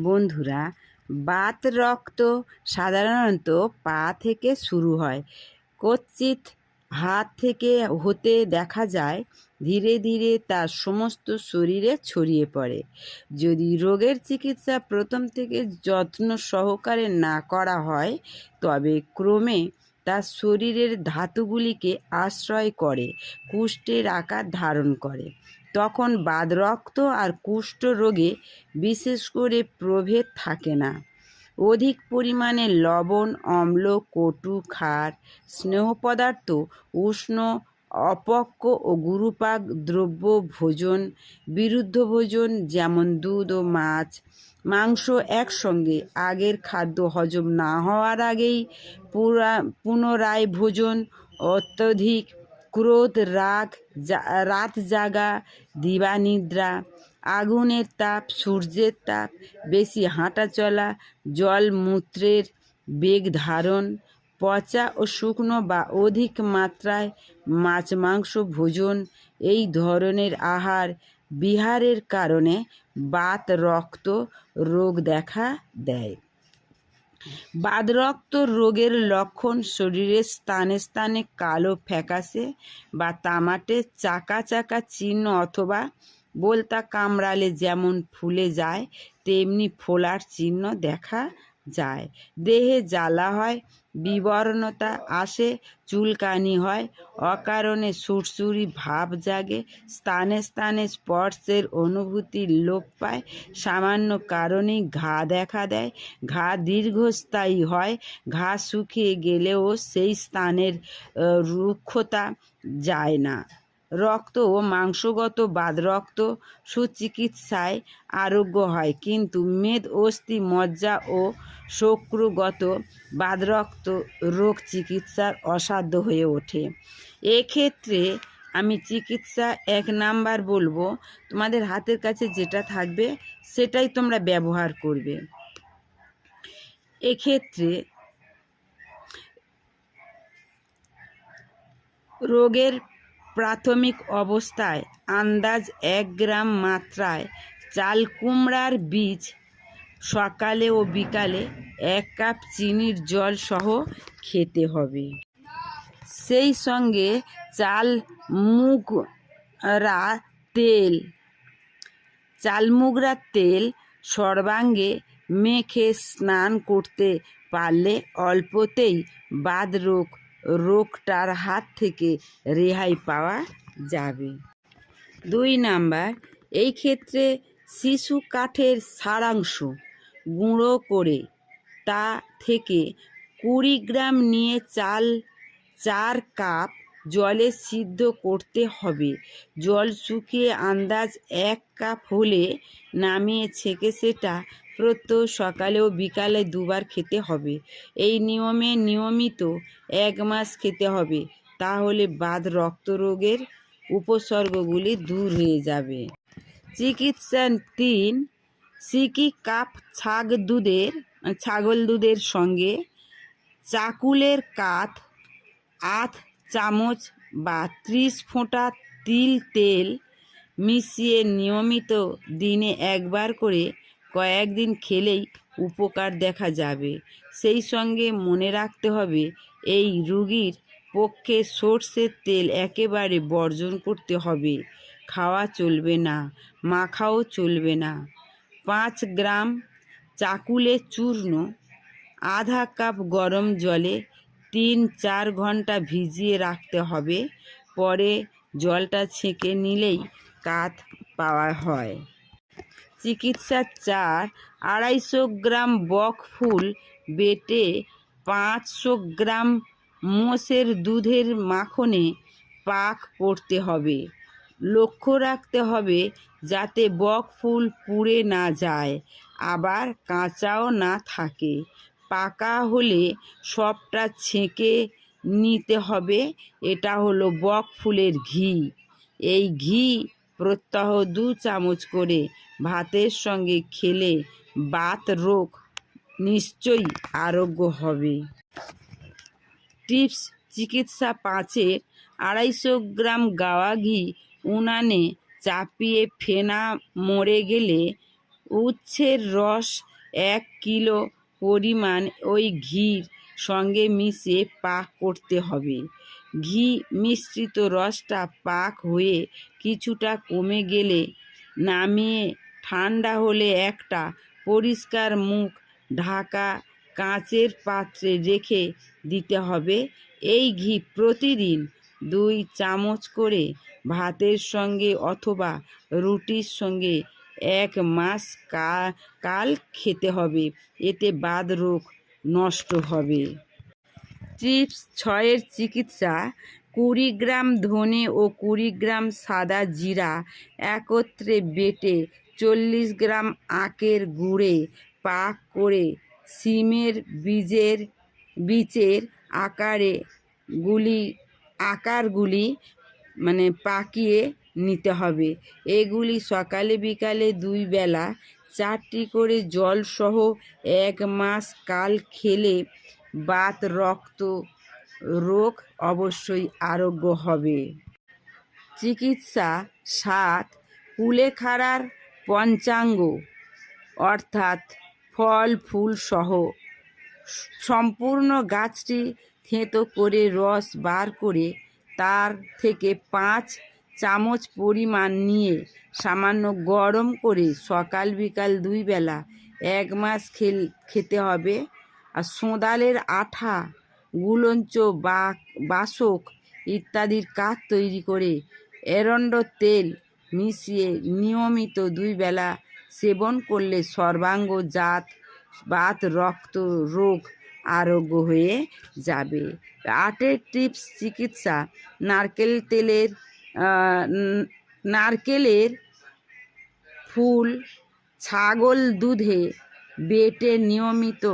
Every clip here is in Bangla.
বন্ধুরা, বাত রক্ত সাধারণত পা থেকে শুরু হয়। কচ্ছিত হাত থেকে হতে দেখা যায়, ধীরে ধীরে তার সমস্ত শরীরে ছড়িয়ে পড়ে। যদি রোগের চিকিৎসা প্রথম থেকে যত্ন সহকারে না করা হয়, তবে ক্রমে তার শরীরের ধাতুগুলিকে আশ্রয় করে, কুষ্ঠের আকার ধারণ করে। তখন বাদরক্ত আর কুষ্ঠ রোগে বিশেষ করে প্রভেদ থাকে না। অধিক পরিমাণে লবণ, অম্ল, কটু, ক্ষার, স্নেহ পদার্থ, উষ্ণ, অপক্ক ও গুরুপাক দ্রব্য ভোজন, বিরুদ্ধ ভোজন যেমন দুধ ও মাছ, মাংস একসঙ্গে আগের খাদ্য হজম না হওয়ার আগেই পুরা, পুনরায় ভোজন, অত্যধিক ক্রোধ, রাগ রাত জাগা, দিবানিদ্রা, আগুনের তাপ, সূর্যের তাপ, বেশি হাঁটা চলা, জল মূত্রের বেগ ধারণ, পচা ও শুকনো বা অধিক মাত্রায় মাছ, মাংস, ভোজন, এই ধরনের আহার বিহারের কারণে বাত, রক্ত, রোগ দেখা দেয়। বাদরক্ত রোগের লক্ষণ শরীরের স্থানে স্থানে কালো ফ্যাকাশে বা তামাটে চাকা চাকা চিহ্ন অথবা বলতা কামড়ালে যেমন ফুলে যায়, তেমনি ফোলার চিহ্ন দেখা যায়। দেহে জ্বালা হয়, বিবর্ণতা আসে, চুলকানি হয়, অকারণে সুরসুরি ভাব জাগে, স্থানে স্থানে স্পর্শের অনুভূতি লোপ পায়, সামান্য কারণেই ঘা দেখা দেয়, ঘা দীর্ঘস্থায়ী হয়, ঘা শুকিয়ে গেলেও সেই স্থানের রুক্ষতা যায় না। রক্ত ও মাংসগত বাদ রক্ত সুচিকিৎসায় আরোগ্য হয়। কিন্তু মেদ, অস্থি, মজ্জা ও শক্রুগত বাদরক্ত রোগ চিকিৎসার অসাধ্য হয়ে ওঠে। এক্ষেত্রে আমি চিকিৎসা এক নাম্বার বলব, তোমাদের হাতের কাছে যেটা থাকবে সেটাই তোমরা ব্যবহার করবে। এক্ষেত্রে রোগের প্রাথমিক অবস্থায় আন্দাজ এক গ্রাম মাত্রায় চাল কুমড়ার বীজ, সকালে ও বিকালে এক কাপ চিনির জল সহ খেতে হবে। সেই সঙ্গে চাল, মুগ রা তেল চালমুগরার তেল সর্বাঙ্গে মেখে স্নান করতে পারলে অল্পতেই বাদ রোগ রোগটার হাত থেকে রেহাই পাওয়া যাবে। দুই নাম্বার, এই ক্ষেত্রে শিশু কাঠের সারাংশ গুঁড়ো করে তা থেকে কুড়ি গ্রাম নিয়ে চাল, চার কাপ জলে সিদ্ধ করতে হবে। জল শুকিয়ে আন্দাজ এক কাপ হলে নামিয়ে ছেঁকে সেটা প্রত্যহ সকালে ও বিকালে দুবার খেতে হবে। এই নিয়মে নিয়মিত এক মাস খেতে হবে। তাহলে বাদ রক্তরোগের উপসর্গগুলি দূর হয়ে যাবে। চিকিৎসা তিন সিকি কাপ ছাগ দুধের, ছাগল দুধের সঙ্গে চাকুলের কাঠ আধ চামচ বা ত্রিশ ফোঁটা তিল তেল মিশিয়ে নিয়মিত দিনে একবার করে কয়েকদিন খেলেই উপকার দেখা যাবে। সেই সঙ্গে মনে রাখতে হবে, এই রুগীর পক্ষে সর্ষের তেল একেবারে বর্জন করতে হবে। খাওয়া চলবে না, মাখাও চলবে না। পাঁচ গ্রাম চাকুলে চূর্ণ, আধা কাপ গরম জলে তিন চার ঘণ্টা ভিজিয়ে রাখতে হবে। পরে জলটা ছেঁকে নিলেই কাত পাওয়া হয়। চিকিৎসা চার, আড়াইশো গ্রাম বক ফুল বেটে পাঁচশো গ্রাম মোষের দুধের মাখনে পাক করতে হবে। লক্ষ্য রাখতে হবে যাতে বক ফুল পুড়ে না যায়, আবার কাঁচাও না থাকে। পাকা হলে সবটা ছেঁকে নিতে হবে। এটা হলো বক ফুলের ঘি। এই ঘি প্রত্যহ দু চামচ করে ভাতের সঙ্গে খেলে বাত রোগ নিশ্চয়ই আরোগ্য হবে। টিপস, চিকিৎসা পাঁচের আড়াইশো গ্রাম গাওয়া ঘি উনানে চাপিয়ে ফেনা মরে গেলে উচ্ছের রস এক কিলো পরিমাণ ওই ঘির সঙ্গে মিশিয়ে পাক করতে হবে। ঘি মিশ্রিত রসটা পাক হয়ে কিছুটা কমে গেলে নামিয়ে ঠান্ডা হলে একটা পরিষ্কার মুখ ঢাকা কাঁচের পাত্রে রেখে দিতে হবে। এই ঘি প্রতিদিন দুই চামচ করে ভাতের সঙ্গে অথবা রুটির সঙ্গে এক মাস কাল খেতে হবে, এতে বাদ রোগ নষ্ট হবে। টিপস ছয়ের চিকিৎসা কুড়ি গ্রাম ধনে ও কুড়ি গ্রাম সাদা জিরা একত্রে বেটে চল্লিশ গ্রাম আখের গুঁড়ে পাক করে সিমের বীজের বীজের আকারে গুলি, আকারগুলি মানে পাকিয়ে নিতে হবে। এগুলি সকালে বিকালে দুই বেলা, চারটি করে জলসহ এক মাস কাল খেলে বাত, রক্ত, রোগ অবশ্যই আরোগ্য হবে। চিকিৎসা সাত, কুলেখাড়ার পঞ্চাঙ্গ, অর্থাৎ ফল, ফুল সহ। সম্পূর্ণ গাছটি থেঁতো করে রস বার করে তার থেকে পাঁচ চামচ পরিমাণ নিয়ে সামান্য গরম করে সকাল বিকাল দুই বেলা এক মাস খেল, খেতে হবে। আর সোঁদালের আঠা, গুলঞ্চ বাসক ইত্যাদির কাঠ তৈরি করে এরণ্ড তেল মিশিয়ে নিয়মিত দুই বেলা সেবন করলে সর্বাঙ্গ জাত, বাত, রক্ত, রোগ আরোগ্য হয়ে যাবে। আটের টিপস চিকিৎসা, নারকেল তেলের নারকেলের ফুল ছাগল দুধে বেটে নিয়মিত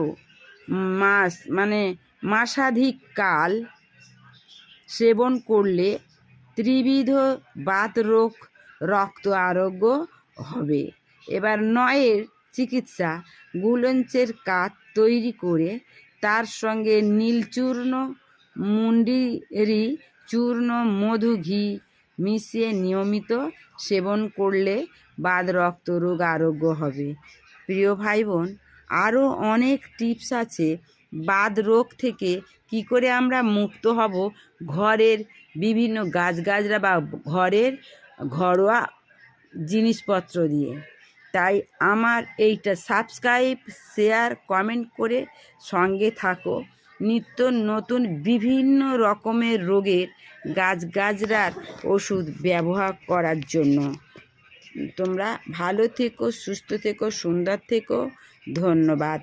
মাস মানে মাসাধিক কাল সেবন করলে ত্রিবিধ বাত রোগ রক্ত আরোগ্য হবে। এবার নয়ের চিকিৎসা, গুলঞ্চের কাঠ তৈরি করে তার সঙ্গে নীলচূর্ণ মুন্ডিরি চূর্ণ মধু ঘি মিশিয়ে নিয়মিত সেবন করলে বাদ রক্ত রোগ আরোগ্য হবে। প্রিয় ভাই বোন আরও অনেক টিপস আছে বাদ রোগ থেকে কি করে আমরা মুক্ত হব। ঘরের বিভিন্ন গাছগাছরা বা ঘরের ঘরোয়া জিনিসপত্র দিয়ে। তাই আমার এইটা সাবস্ক্রাইব শেয়ার কমেন্ট করে সঙ্গে থাকো। নিত্য নতুন বিভিন্ন রকমের রোগের গাছগাছরার ওষুধ ব্যবহার করার জন্য। তোমরা ভালো থেকো, সুস্থ থেকো, সুন্দর থেকো। ধন্যবাদ।